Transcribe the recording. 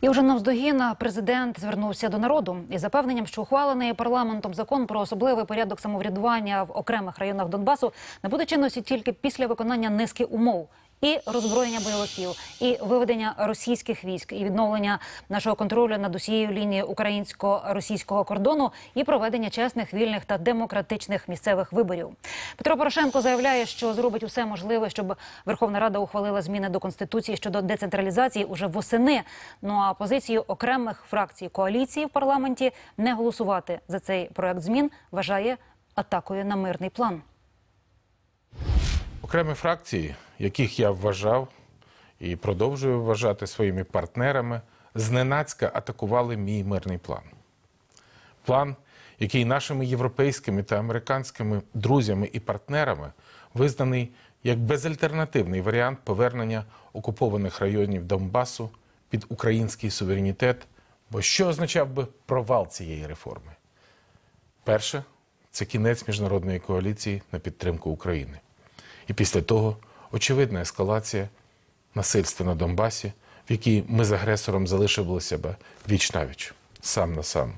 І вже навздогін президент звернувся до народу із запевненням, що ухвалений парламентом закон про особливий порядок самоврядування в окремих районах Донбасу не буде чинності тільки після виконання низки умов. І роззброєння бойовиків, і виведення російських військ, і відновлення нашого контролю над усією лінією українсько-російського кордону, і проведення чесних, вільних та демократичних місцевих виборів. Петро Порошенко заявляє, що зробить усе можливе, щоб Верховна Рада ухвалила зміни до конституції щодо децентралізації уже восени. Ну а позицію окремих фракцій коаліції в парламенті не голосувати за цей проект змін вважає атакою на мирний план. Окремі фракції, яких я вважав і продовжую вважати своїми партнерами, зненацька атакували мій мирний план. План, який нашими європейськими та американськими друзями і партнерами визнаний як безальтернативний варіант повернення окупованих районів Донбасу під український суверенітет. Бо що означав би провал цієї реформи? Перше це кінець міжнародної коаліції на підтримку України. І після того очевидна ескалація насильства на Донбасі, в якій ми з агресором залишили себе віч навіч, сам на сам.